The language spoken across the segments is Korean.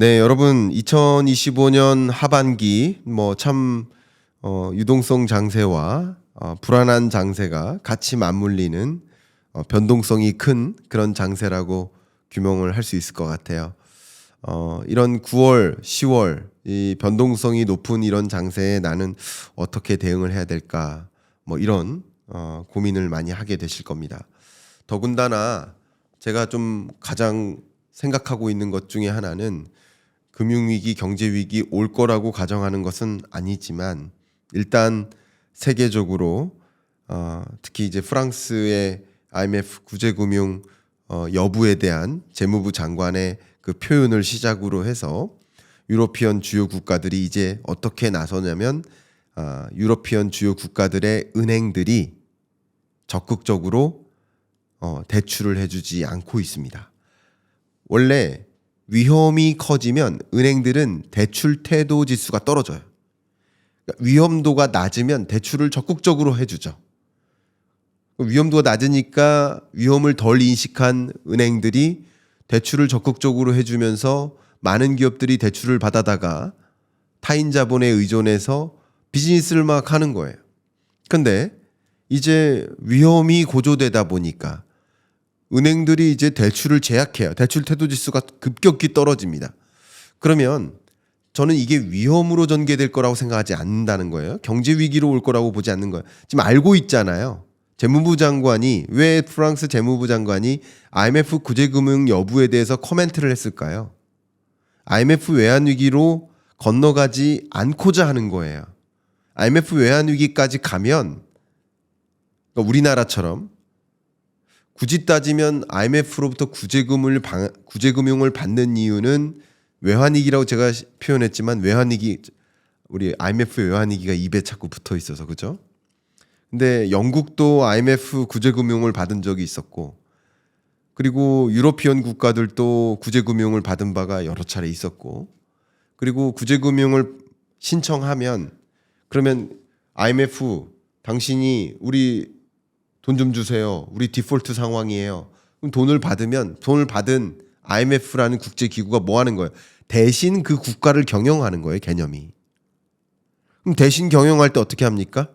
네, 여러분 2025년 하반기 뭐 참 어, 유동성 장세와 어, 불안한 장세가 같이 맞물리는 어, 변동성이 큰 그런 장세라고 규명을 할 수 있을 것 같아요. 어, 이런 9월, 10월 이 변동성이 높은 이런 장세에 나는 어떻게 대응을 해야 될까? 뭐 이런 어, 고민을 많이 하게 되실 겁니다. 더군다나 제가 좀 가장 생각하고 있는 것 중에 하나는 금융위기, 경제위기 올 거라고 가정하는 것은 아니지만 일단 세계적으로 어, 특히 이제 프랑스의 IMF 구제금융 어, 여부에 대한 재무부 장관의 그 표현을 시작으로 해서 유로피언 주요 국가들이 이제 어떻게 나서냐면 아, 유로피언 주요 국가들의 은행들이 적극적으로 어, 대출을 해주지 않고 있습니다. 원래 위험이 커지면 은행들은 대출 태도 지수가 떨어져요. 그러니까 위험도가 낮으면 대출을 적극적으로 해주죠. 위험도가 낮으니까 위험을 덜 인식한 은행들이 대출을 적극적으로 해주면서 많은 기업들이 대출을 받아다가 타인 자본에 의존해서 비즈니스를 막 하는 거예요. 근데 이제 위험이 고조되다 보니까 은행들이 이제 대출을 제약해요. 대출 태도 지수가 급격히 떨어집니다. 그러면 저는 이게 위험으로 전개될 거라고 생각하지 않는다는 거예요. 경제 위기로 올 거라고 보지 않는 거예요. 지금 알고 있잖아요. 재무부 장관이 왜 프랑스 재무부 장관이 IMF 구제금융 여부에 대해서 코멘트를 했을까요? IMF 외환 위기로 건너가지 않고자 하는 거예요. IMF 외환 위기까지 가면 그러니까 우리나라처럼 굳이 따지면 IMF로부터 구제금을 방, 구제금융을 받는 이유는 외환위기라고 제가 시- 표현했지만 외환위기 우리 IMF 외환위기가 입에 자꾸 붙어 있어서 그죠? 근데 영국도 IMF 구제금융을 받은 적이 있었고 그리고 유로피언 국가들도 구제금융을 받은 바가 여러 차례 있었고 그리고 구제금융을 신청하면 그러면 IMF 당신이 우리 돈 좀 주세요. 우리 디폴트 상황이에요. 그럼 돈을 받으면 돈을 받은 IMF라는 국제 기구가 뭐 하는 거예요? 대신 그 국가를 경영하는 거예요, 개념이. 그럼 대신 경영할 때 어떻게 합니까?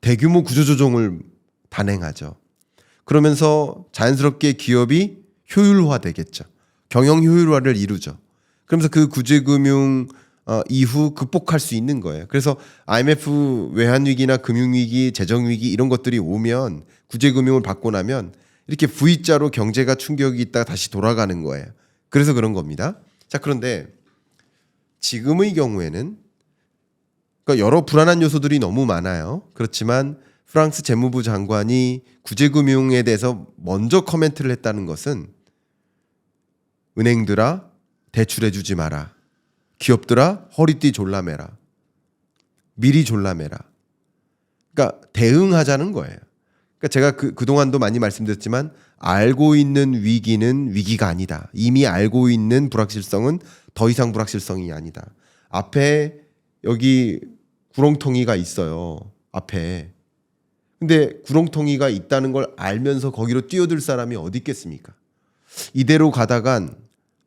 대규모 구조조정을 단행하죠. 그러면서 자연스럽게 기업이 효율화 되겠죠. 경영 효율화를 이루죠. 그러면서 그 구제금융 어, 이후 극복할 수 있는 거예요. 그래서 IMF 외환 위기나 금융 위기, 재정 위기 이런 것들이 오면 구제 금융을 받고 나면 이렇게 V자로 경제가 충격이 있다가 다시 돌아가는 거예요. 그래서 그런 겁니다. 자, 그런데 지금의 경우에는 그러니까 여러 불안한 요소들이 너무 많아요. 그렇지만 프랑스 재무부 장관이 구제금융에 대해서 먼저 코멘트를 했다는 것은 은행들아 대출해주지 마라. 기업들아 허리띠 졸라매라. 미리 졸라매라. 그러니까 대응하자는 거예요. 그러니까 제가 그 그동안도 많이 말씀드렸지만 알고 있는 위기는 위기가 아니다. 이미 알고 있는 불확실성은 더 이상 불확실성이 아니다. 앞에 여기 구렁텅이가 있어요. 앞에. 근데 구렁텅이가 있다는 걸 알면서 거기로 뛰어들 사람이 어디 있겠습니까? 이대로 가다간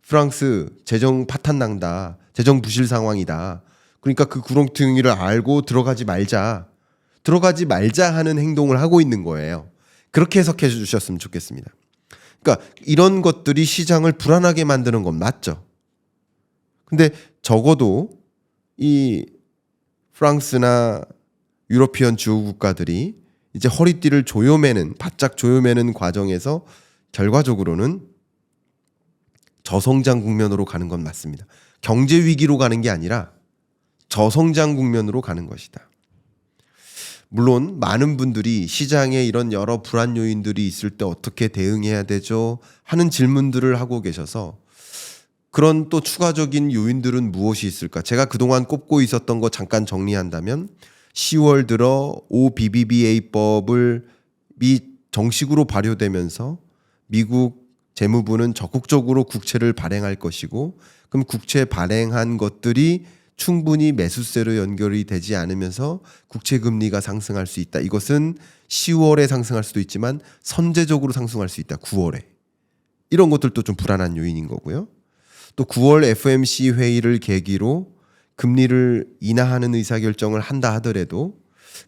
프랑스 재정 파탄 난다. 재정 부실 상황이다. 그러니까 그 구렁텅이를 알고 들어가지 말자. 들어가지 말자 하는 행동을 하고 있는 거예요. 그렇게 해석해 주셨으면 좋겠습니다. 그러니까 이런 것들이 시장을 불안하게 만드는 건 맞죠. 근데 적어도 이 프랑스나 유로피언 주요 국가들이 이제 허리띠를 조여매는 바짝 조여매는 과정에서 결과적으로는 저성장 국면으로 가는 건 맞습니다. 경제 위기로 가는 게 아니라 저성장 국면으로 가는 것이다. 물론 많은 분들이 시장에 이런 여러 불안 요인들이 있을 때 어떻게 대응해야 되죠? 하는 질문들을 하고 계셔서 그런 또 추가적인 요인들은 무엇이 있을까? 제가 그동안 꼽고 있었던 거 잠깐 정리한다면 10월 들어 OBBBA법을 미 정식으로 발효되면서 미국 재무부는 적극적으로 국채를 발행할 것이고 그럼 국채 발행한 것들이 충분히 매수세로 연결이 되지 않으면서 국채 금리가 상승할 수 있다. 이것은 10월에 상승할 수도 있지만 선제적으로 상승할 수 있다. 9월에. 이런 것들도 좀 불안한 요인인 거고요. 또 9월 FMC 회의를 계기로 금리를 인하하는 의사결정을 한다 하더라도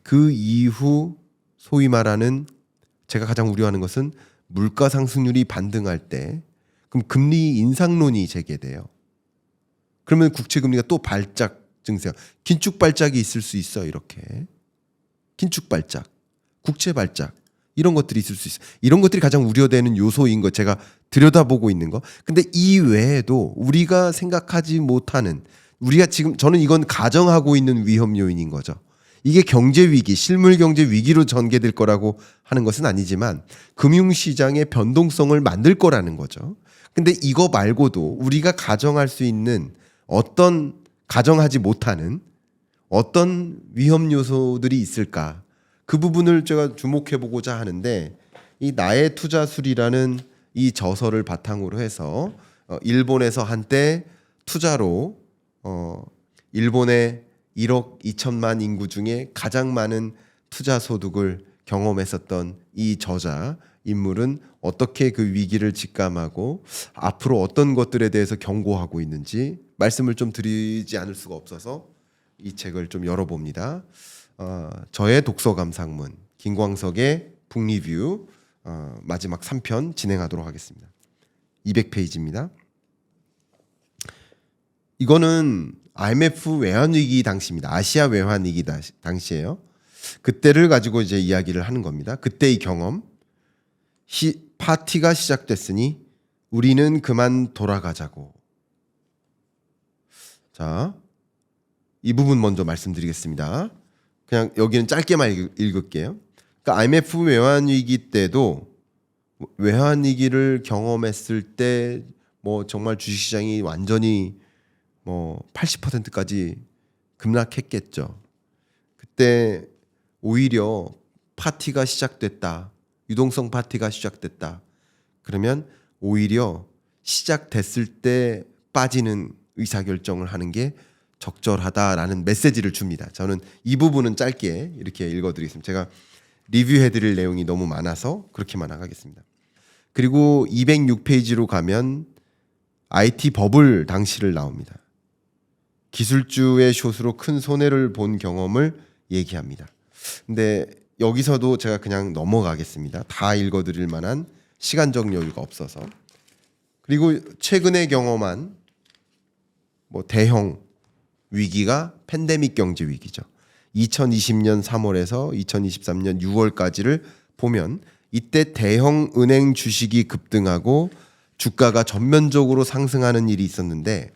그 이후 소위 말하는 제가 가장 우려하는 것은 물가 상승률이 반등할 때 그럼 금리 인상론이 제기돼요. 그러면 국채 금리가 또 발작 증세가 긴축 발작이 있을 수 있어 이렇게 긴축 발작, 국채 발작 이런 것들이 있을 수 있어. 이런 것들이 가장 우려되는 요소인 거 제가 들여다보고 있는 거. 근데 이 외에도 우리가 생각하지 못하는 우리가 지금 저는 이건 가정하고 있는 위험 요인인 거죠. 이게 경제 위기, 실물 경제 위기로 전개될 거라고 하는 것은 아니지만 금융 시장의 변동성을 만들 거라는 거죠. 근데 이거 말고도 우리가 가정할 수 있는 어떤 가정하지 못하는 어떤 위험 요소들이 있을까? 그 부분을 제가 주목해 보고자 하는데 이 나의 투자술이라는 이 저서를 바탕으로 해서 어, 일본에서 한때 투자로 어, 일본의 1억 2천만 인구 중에 가장 많은 투자 소득을 경험했었던 이 저자 인물은 어떻게 그 위기를 직감하고 앞으로 어떤 것들에 대해서 경고하고 있는지 말씀을 좀 드리지 않을 수가 없어서 이 책을 좀 열어봅니다. 어, 저의 독서 감상문 김광석의 북리뷰 어, 마지막 3편 진행하도록 하겠습니다. 200페이지입니다. 이거는 IMF 외환 위기 당시입니다. 아시아 외환 위기 다- 당시예요. 그때를 가지고 이제 이야기를 하는 겁니다. 그때의 경험. 시, 파티가 시작됐으니 우리는 그만 돌아가자고. 자, 이 부분 먼저 말씀드리겠습니다. 그냥 여기는 짧게만 읽- 읽을게요. 그러니까 IMF 외환 위기 때도 외환 위기를 경험했을 때 뭐 정말 주식 시장이 완전히 뭐 80%까지 급락했겠죠. 그때 오히려 파티가 시작됐다. 유동성 파티가 시작됐다. 그러면 오히려 시작됐을 때 빠지는 의사결정을 하는 게 적절하다라는 메시지를 줍니다. 저는 이 부분은 짧게 이렇게 읽어드리겠습니다. 제가 리뷰해드릴 내용이 너무 많아서 그렇게만 하겠습니다. 그리고 206페이지로 가면 IT 버블 당시를 나옵니다. 기술주의 숏으로 큰 손해를 본 경험을 얘기합니다. 근데 여기서도 제가 그냥 넘어가겠습니다. 다 읽어드릴 만한 시간적 여유가 없어서. 그리고 최근에 경험한 뭐 대형 위기가 팬데믹 경제 위기죠. 2020년 3월에서 2023년 6월까지를 보면 이때 대형 은행 주식이 급등하고 주가가 전면적으로 상승하는 일이 있었는데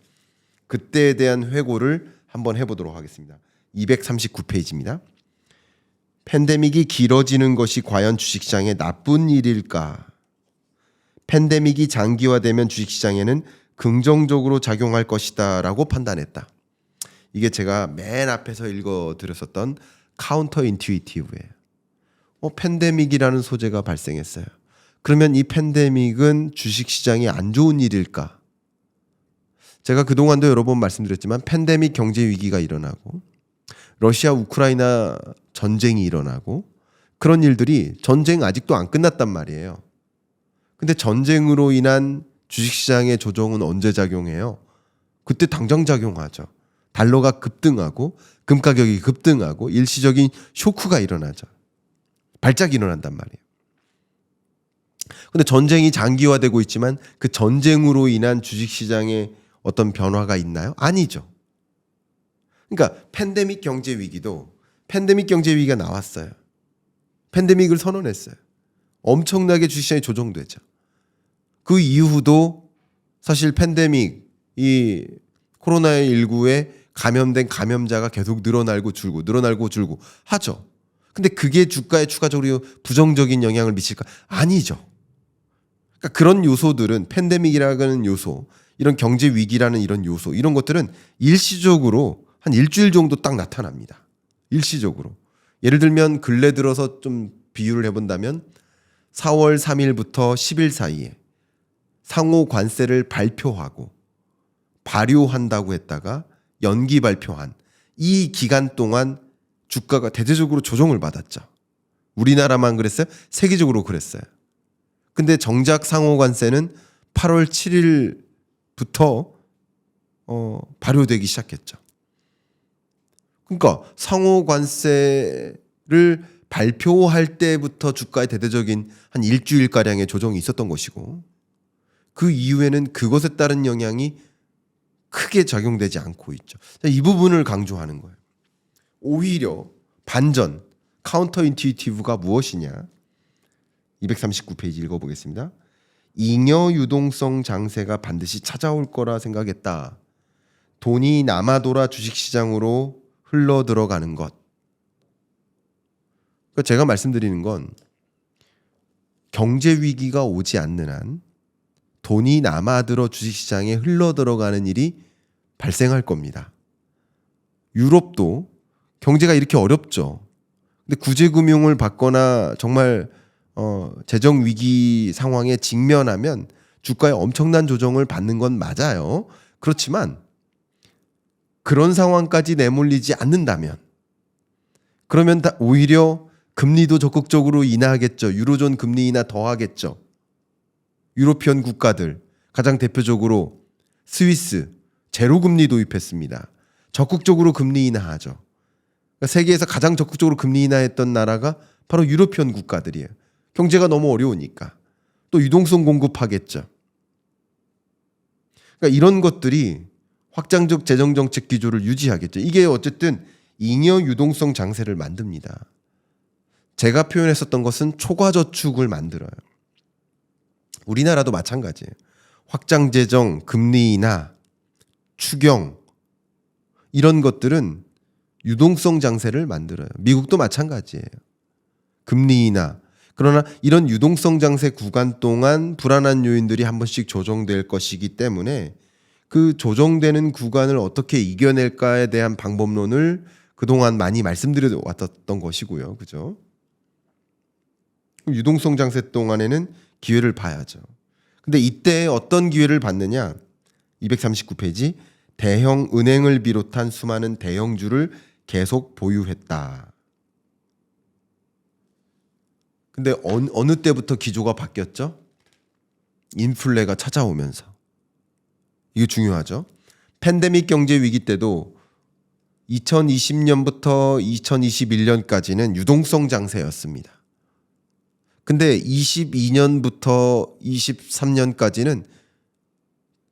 그때에 대한 회고를 한번 해보도록 하겠습니다. 239페이지입니다. 팬데믹이 길어지는 것이 과연 주식시장에 나쁜 일일까? 팬데믹이 장기화되면 주식시장에는 긍정적으로 작용할 것이다 라고 판단했다. 이게 제가 맨 앞에서 읽어드렸었던 카운터 인투이티브예요. 어, 팬데믹이라는 소재가 발생했어요. 그러면 이 팬데믹은 주식시장이 안 좋은 일일까? 제가 그동안도 여러 번 말씀드렸지만 팬데믹 경제 위기가 일어나고 러시아 우크라이나 전쟁이 일어나고 그런 일들이 전쟁 아직도 안 끝났단 말이에요. 근데 전쟁으로 인한 주식시장의 조정은 언제 작용해요? 그때 당장 작용하죠. 달러가 급등하고 금 가격이 급등하고 일시적인 쇼크가 일어나죠. 발작이 일어난단 말이에요. 근데 전쟁이 장기화되고 있지만 그 전쟁으로 인한 주식시장의 어떤 변화가 있나요? 아니죠. 그러니까 팬데믹 경제 위기도 팬데믹 경제 위기가 나왔어요. 팬데믹을 선언했어요. 엄청나게 주식시장이 조정되죠. 그 이후도 사실 팬데믹 이 코로나19에 감염된 감염자가 계속 늘어나고 줄고 늘어나고 줄고 하죠. 근데 그게 주가에 추가적으로 부정적인 영향을 미칠까? 아니죠. 그러니까 그런 요소들은 팬데믹이라는 요소, 이런 경제 위기라는 이런 요소, 이런 것들은 일시적으로 한 일주일 정도 딱 나타납니다. 일시적으로. 예를 들면 근래 들어서 좀 비유를 해본다면 4월 3일부터 10일 사이에 상호 관세를 발표하고 발효한다고 했다가 연기 발표한 이 기간 동안 주가가 대대적으로 조정을 받았죠. 우리나라만 그랬어요? 세계적으로 그랬어요. 근데 정작 상호 관세는 8월 7일 부터 어, 발효되기 시작했죠. 그러니까 상호 관세를 발표할 때부터 주가의 대대적인 한 일주일 가량의 조정이 있었던 것이고 그 이후에는 그것에 따른 영향이 크게 작용되지 않고 있죠. 자, 이 부분을 강조하는 거예요. 오히려 반전 카운터 인투이티브가 무엇이냐? 239페이지 읽어보겠습니다. 잉여 유동성 장세가 반드시 찾아올 거라 생각했다. 돈이 남아돌아 주식시장으로 흘러 들어가는 것. 그러니까 제가 말씀드리는 건 경제 위기가 오지 않는 한 돈이 남아들어 주식시장에 흘러 들어가는 일이 발생할 겁니다. 유럽도 경제가 이렇게 어렵죠. 근데 구제금융을 받거나 정말 어, 재정 위기 상황에 직면하면 주가에 엄청난 조정을 받는 건 맞아요. 그렇지만 그런 상황까지 내몰리지 않는다면 그러면 다 오히려 금리도 적극적으로 인하하겠죠. 유로존 금리 인하 더 하겠죠. 유로피언 국가들 가장 대표적으로 스위스 제로 금리 도입했습니다. 적극적으로 금리 인하하죠. 그러니까 세계에서 가장 적극적으로 금리 인하했던 나라가 바로 유로피언 국가들이에요. 경제가 너무 어려우니까 또 유동성 공급하겠죠. 그러니까 이런 것들이 확장적 재정 정책 기조를 유지하겠죠. 이게 어쨌든 잉여 유동성 장세를 만듭니다. 제가 표현했었던 것은 초과 저축을 만들어요. 우리나라도 마찬가지예요. 확장 재정, 금리 인하, 추경 이런 것들은 유동성 장세를 만들어요. 미국도 마찬가지예요. 금리 인하. 그러나 이런 유동성 장세 구간 동안 불안한 요인들이 한 번씩 조정될 것이기 때문에 그 조정되는 구간을 어떻게 이겨낼까에 대한 방법론을 그동안 많이 말씀드려 왔던 것이고요. 그죠? 유동성 장세 동안에는 기회를 봐야죠. 근데 이때 어떤 기회를 받느냐? 239페이지 대형 은행을 비롯한 수많은 대형주를 계속 보유했다. 근데 어느, 어느 때부터 기조가 바뀌었죠? 인플레가 찾아오면서. 이게 중요하죠. 팬데믹 경제 위기 때도 2020년부터 2021년까지는 유동성 장세였습니다. 근데 22년부터 23년까지는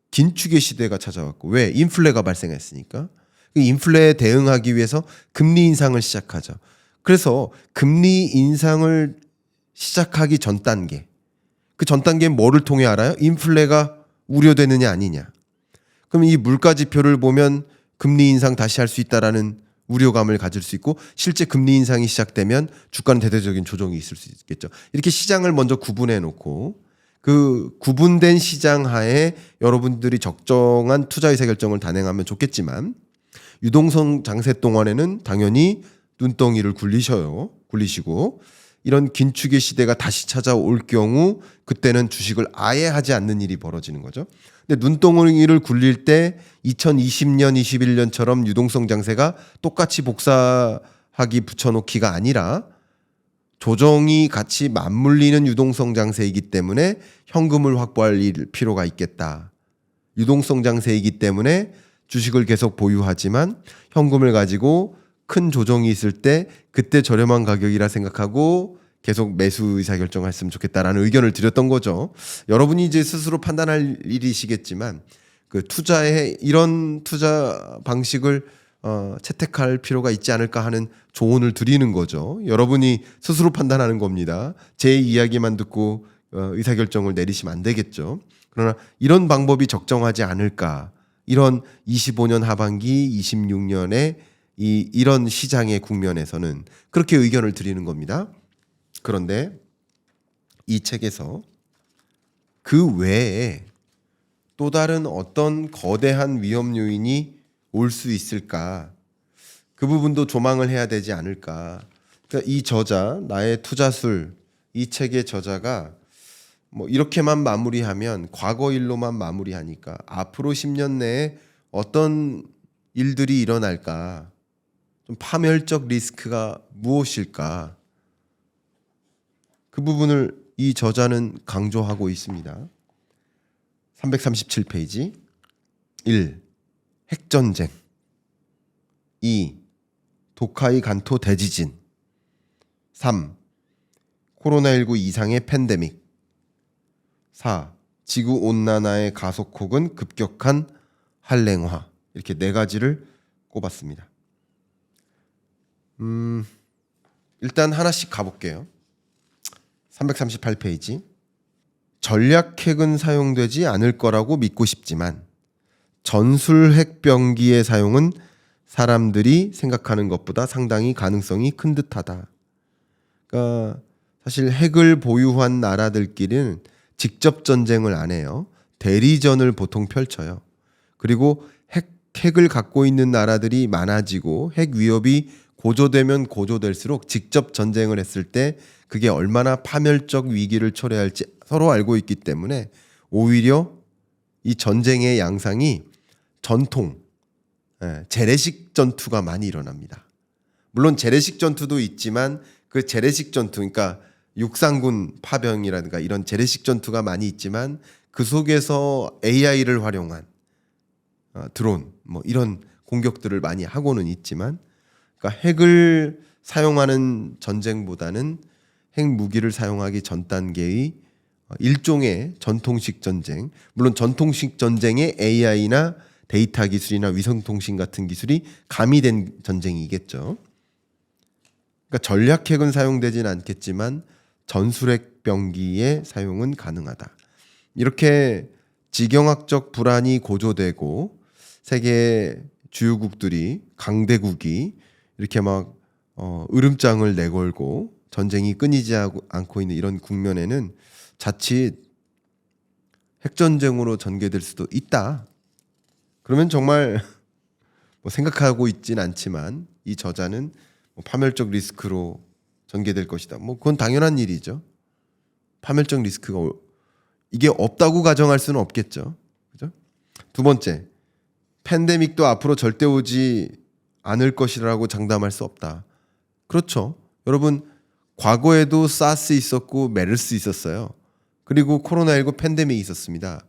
긴축의 시대가 찾아왔고 왜 인플레가 발생했으니까 그 인플레에 대응하기 위해서 금리 인상을 시작하죠. 그래서 금리 인상을 시작하기 전 단계 그 전 단계는 뭐를 통해 알아요? 인플레가 우려되느냐 아니냐. 그럼 이 물가 지표를 보면 금리 인상 다시 할 수 있다라는 우려감을 가질 수 있고 실제 금리 인상이 시작되면 주가는 대대적인 조정이 있을 수 있겠죠. 이렇게 시장을 먼저 구분해 놓고 그 구분된 시장 하에 여러분들이 적정한 투자 의사 결정을 단행하면 좋겠지만 유동성 장세 동안에는 당연히 눈덩이를 굴리셔요. 굴리시고 이런 긴축의 시대가 다시 찾아올 경우 그때는 주식을 아예 하지 않는 일이 벌어지는 거죠. 근데 눈덩이를 굴릴 때 2020년, 21년처럼 유동성 장세가 똑같이 복사하기 붙여놓기가 아니라 조정이 같이 맞물리는 유동성 장세이기 때문에 현금을 확보할 일 필요가 있겠다. 유동성 장세이기 때문에 주식을 계속 보유하지만 현금을 가지고 큰 조정이 있을 때 그때 저렴한 가격이라 생각하고 계속 매수 의사 결정했으면 좋겠다라는 의견을 드렸던 거죠. 여러분이 이제 스스로 판단할 일이시겠지만 그 투자에 이런 투자 방식을 어, 채택할 필요가 있지 않을까 하는 조언을 드리는 거죠. 여러분이 스스로 판단하는 겁니다. 제 이야기만 듣고 어, 의사 결정을 내리시면 안 되겠죠. 그러나 이런 방법이 적정하지 않을까. 이런 25년 하반기, 26년에 이 이런 시장의 국면에서는 그렇게 의견을 드리는 겁니다. 그런데 이 책에서 그 외에 또 다른 어떤 거대한 위험 요인이 올 수 있을까? 그 부분도 조망을 해야 되지 않을까? 그러니까 이 저자 나의 투자술 이 책의 저자가 뭐 이렇게만 마무리하면 과거 일로만 마무리하니까 앞으로 10년 내에 어떤 일들이 일어날까? 좀 파멸적 리스크가 무엇일까? 그 부분을 이 저자는 강조하고 있습니다. 337페이지 1. 핵전쟁 2. 도카이 간토 대지진 3. 코로나19 이상의 팬데믹 4. 지구 온난화의 가속 혹은 급격한 한랭화 이렇게 네 가지를 꼽았습니다. 음, 일단 하나씩 가볼게요. 338페이지. 전략 핵은 사용되지 않을 거라고 믿고 싶지만 전술 핵병기의 사용은 사람들이 생각하는 것보다 상당히 가능성이 큰 듯하다. 그러니까 사실 핵을 보유한 나라들끼리는 직접 전쟁을 안 해요. 대리전을 보통 펼쳐요. 그리고 핵, 핵을 갖고 있는 나라들이 많아지고 핵 위협이 고조되면 고조될수록 직접 전쟁을 했을 때 그게 얼마나 파멸적 위기를 초래할지 서로 알고 있기 때문에 오히려 이 전쟁의 양상이 전통 예, 재래식 전투가 많이 일어납니다. 물론 재래식 전투도 있지만 그 재래식 전투, 그러니까 육상군 파병이라든가 이런 재래식 전투가 많이 있지만 그 속에서 AI를 활용한 어, 드론 뭐 이런 공격들을 많이 하고는 있지만 그러니까 핵을 사용하는 전쟁보다는 핵 무기를 사용하기 전 단계의 어, 일종의 전통식 전쟁. 물론 전통식 전쟁에 AI나 데이터 기술이나 위성 통신 같은 기술이 가미된 전쟁이겠죠. 그러니까 전략 핵은 사용되지는 않겠지만 전술핵 병기의 사용은 가능하다. 이렇게 지경학적 불안이 고조되고 세계 주요국들이 강대국이 이렇게 막 어, 으름장을 내걸고 전쟁이 끊이지 않고 있는 이런 국면에는 자칫 핵전쟁으로 전개될 수도 있다. 그러면 정말 뭐 생각하고 있진 않지만 이 저자는 뭐 파멸적 리스크로 전개될 것이다. 뭐 그건 당연한 일이죠. 파멸적 리스크가 오- 이게 없다고 가정할 수는 없겠죠. 그죠? 두 번째, 팬데믹도 앞으로 절대 오지 않을 것이라고 장담할 수 없다. 그렇죠. 여러분 과거에도 사스 있었고 메르스 있었어요. 그리고 코로나19 팬데믹이 있었습니다.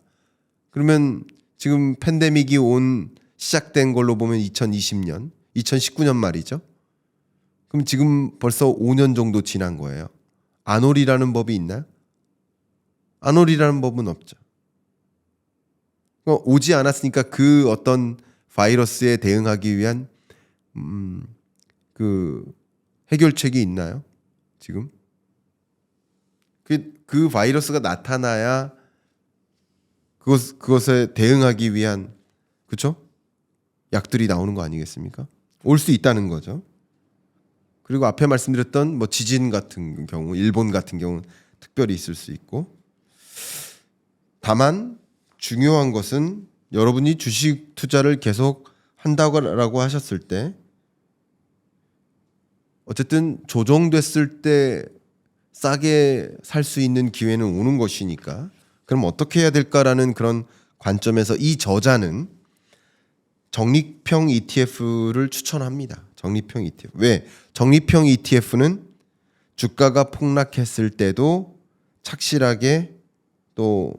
그러면 지금 팬데믹이 온 시작된 걸로 보면 2020년, 2019년 말이죠. 그럼 지금 벌써 5년 정도 지난 거예요. 안올이라는 법이 있나요? 안올이라는 법은 없죠. 어, 오지 않았으니까 그 어떤 바이러스에 대응하기 위한 음, 그 해결책이 있나요? 지금 그, 그 바이러스가 나타나야 그것 그것에 대응하기 위한 그렇죠? 약들이 나오는 거 아니겠습니까? 올 수 있다는 거죠. 그리고 앞에 말씀드렸던 뭐 지진 같은 경우, 일본 같은 경우 특별히 있을 수 있고 다만 중요한 것은 여러분이 주식 투자를 계속 한다고 하셨을 때 어쨌든 조정됐을 때 싸게 살 수 있는 기회는 오는 것이니까 그럼 어떻게 해야 될까라는 그런 관점에서 이 저자는 적립형 ETF를 추천합니다. 적립형 ETF. 왜? 적립형 ETF는 주가가 폭락했을 때도 착실하게 또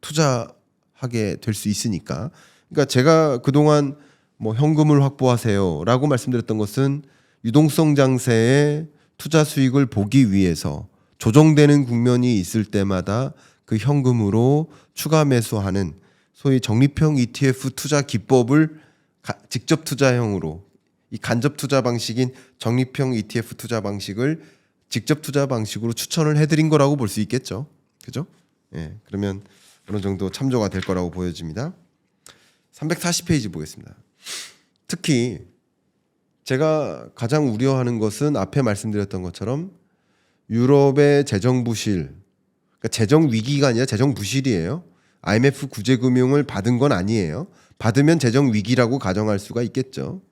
투자하게 될 수 있으니까. 그러니까 제가 그동안 뭐 현금을 확보하세요라고 말씀드렸던 것은 유동성 장세의 투자 수익을 보기 위해서 조정되는 국면이 있을 때마다 그 현금으로 추가 매수하는 소위 적립형 ETF 투자 기법을 가- 직접 투자형으로 이 간접 투자 방식인 적립형 ETF 투자 방식을 직접 투자 방식으로 추천을 해드린 거라고 볼 수 있겠죠. 그죠? 예. 그러면 어느 정도 참조가 될 거라고 보여집니다. 340페이지 보겠습니다. 특히 제가 가장 우려하는 것은 앞에 말씀드렸던 것처럼 유럽의 재정 부실, 그러니까 재정 위기가 아니라 재정 부실이에요. IMF 구제 금융을 받은 건 아니에요. 받으면 재정 위기라고 가정할 수가 있겠죠.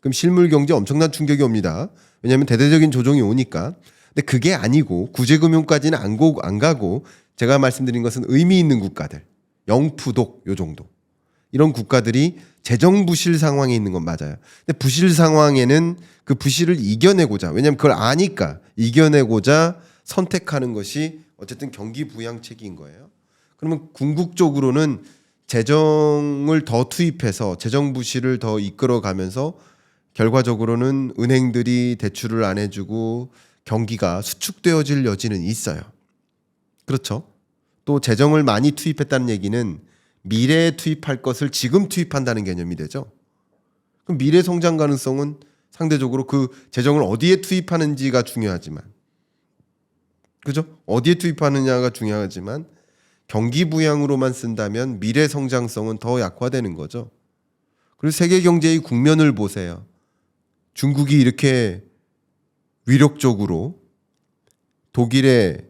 그럼 실물 경제 엄청난 충격이 옵니다. 왜냐하면 대대적인 조정이 오니까. 근데 그게 아니고 구제 금융까지는 안, 고, 안 가고 제가 말씀드린 것은 의미 있는 국가들, 영푸독 요 정도. 이런 국가들이 재정 부실 상황에 있는 건 맞아요. 근데 부실 상황에는 그 부실을 이겨내고자 왜냐하면 그걸 아니까 이겨내고자 선택하는 것이 어쨌든 경기 부양책인 거예요. 그러면 궁극적으로는 재정을 더 투입해서 재정 부실을 더 이끌어가면서 결과적으로는 은행들이 대출을 안 해주고 경기가 수축되어질 여지는 있어요. 그렇죠. 또 재정을 많이 투입했다는 얘기는 미래에 투입할 것을 지금 투입한다는 개념이 되죠. 그럼 미래 성장 가능성은 상대적으로 그 재정을 어디에 투입하는지가 중요하지만 그죠? 어디에 투입하느냐가 중요하지만 경기 부양으로만 쓴다면 미래 성장성은 더 약화되는 거죠. 그리고 세계 경제의 국면을 보세요. 중국이 이렇게 위력적으로 독일의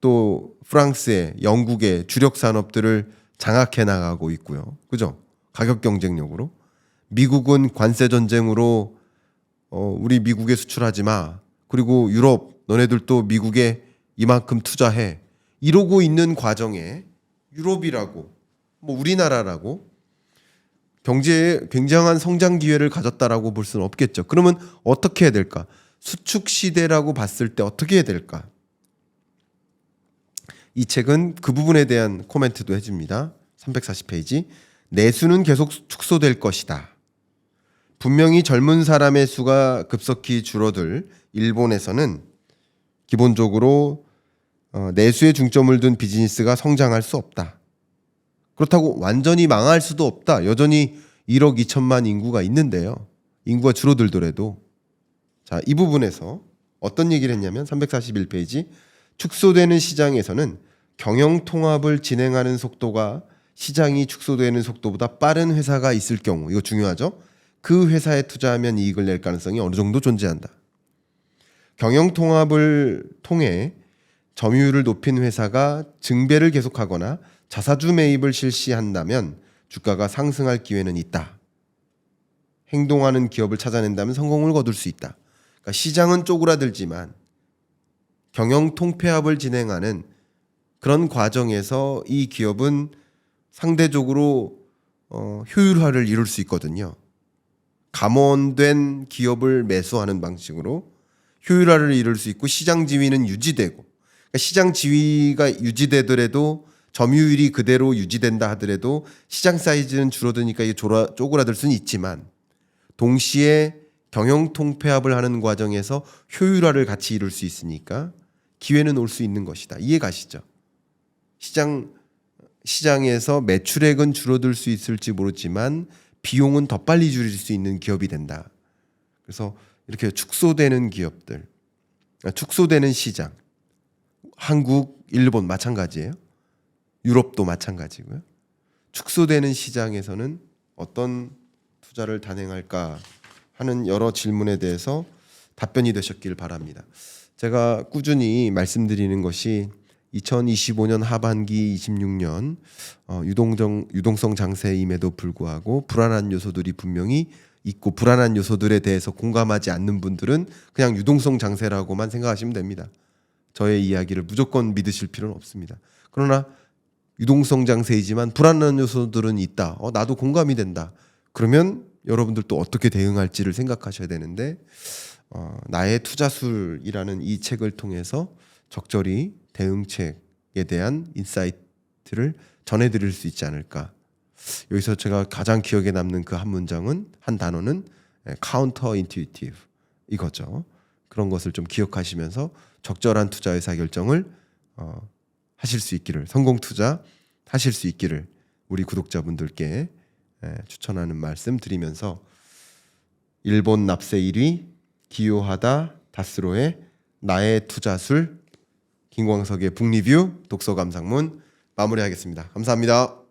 또 프랑스의 영국의 주력 산업들을 장악해 나가고 있고요. 그죠? 가격 경쟁력으로. 미국은 관세 전쟁으로 어, 우리 미국에 수출하지 마. 그리고 유럽 너네들도 미국에 이만큼 투자해. 이러고 있는 과정에 유럽이라고 뭐 우리나라라고 경제에 굉장한 성장 기회를 가졌다라고 볼 수는 없겠죠. 그러면 어떻게 해야 될까? 수축 시대라고 봤을 때 어떻게 해야 될까? 이 책은 그 부분에 대한 코멘트도 해줍니다. 340페이지. 내수는 계속 축소될 것이다. 분명히 젊은 사람의 수가 급속히 줄어들 일본에서는 기본적으로 어, 내수에 중점을 둔 비즈니스가 성장할 수 없다. 그렇다고 완전히 망할 수도 없다. 여전히 1억 2천만 인구가 있는데요. 인구가 줄어들더라도 자, 이 부분에서 어떤 얘기를 했냐면 341페이지 축소되는 시장에서는 경영 통합을 진행하는 속도가 시장이 축소되는 속도보다 빠른 회사가 있을 경우 이거 중요하죠. 그 회사에 투자하면 이익을 낼 가능성이 어느 정도 존재한다. 경영 통합을 통해 점유율을 높인 회사가 증배를 계속하거나 자사주 매입을 실시한다면 주가가 상승할 기회는 있다. 행동하는 기업을 찾아낸다면 성공을 거둘 수 있다. 그러니까 시장은 쪼그라들지만 경영 통폐합을 진행하는 그런 과정에서 이 기업은 상대적으로 어, 효율화를 이룰 수 있거든요. 감원된 기업을 매수하는 방식으로 효율화를 이룰 수 있고 시장 지위는 유지되고 그러니까 시장 지위가 유지되더라도 점유율이 그대로 유지된다 하더라도 시장 사이즈는 줄어드니까 이게 졸아, 쪼그라들 수는 있지만 동시에 경영 통폐합을 하는 과정에서 효율화를 같이 이룰 수 있으니까 기회는 올 수 있는 것이다. 이해 가시죠? 시장 시장에서 매출액은 줄어들 수 있을지 모르지만 비용은 더 빨리 줄일 수 있는 기업이 된다. 그래서 이렇게 축소되는 기업들, 아, 축소되는 시장, 한국, 일본 마찬가지예요. 유럽도 마찬가지고요. 축소되는 시장에서는 어떤 투자를 단행할까 하는 여러 질문에 대해서 답변이 되셨길 바랍니다. 제가 꾸준히 말씀드리는 것이 2025년 하반기 26년 어, 유동성 유동성 장세임에도 불구하고 불안한 요소들이 분명히 있고 불안한 요소들에 대해서 공감하지 않는 분들은 그냥 유동성 장세라고만 생각하시면 됩니다. 저의 이야기를 무조건 믿으실 필요는 없습니다. 그러나 유동성 장세이지만 불안한 요소들은 있다. 어, 나도 공감이 된다. 그러면 여러분들 또 어떻게 대응할지를 생각하셔야 되는데 어, 나의 투자술이라는 이 책을 통해서 적절히 대응책에 대한 인사이트를 전해드릴 수 있지 않을까. 여기서 제가 가장 기억에 남는 그 한 문장은 한 단어는 카운터 인투이티브 이거죠. 그런 것을 좀 기억하시면서 적절한 투자 의사 결정을 어, 하실 수 있기를 성공 투자 하실 수 있기를 우리 구독자분들께 에, 추천하는 말씀 드리면서 일본 납세 1위 기요하다 다스로의 나의 투자술 김광석의 북리뷰 독서 감상문 마무리하겠습니다. 감사합니다.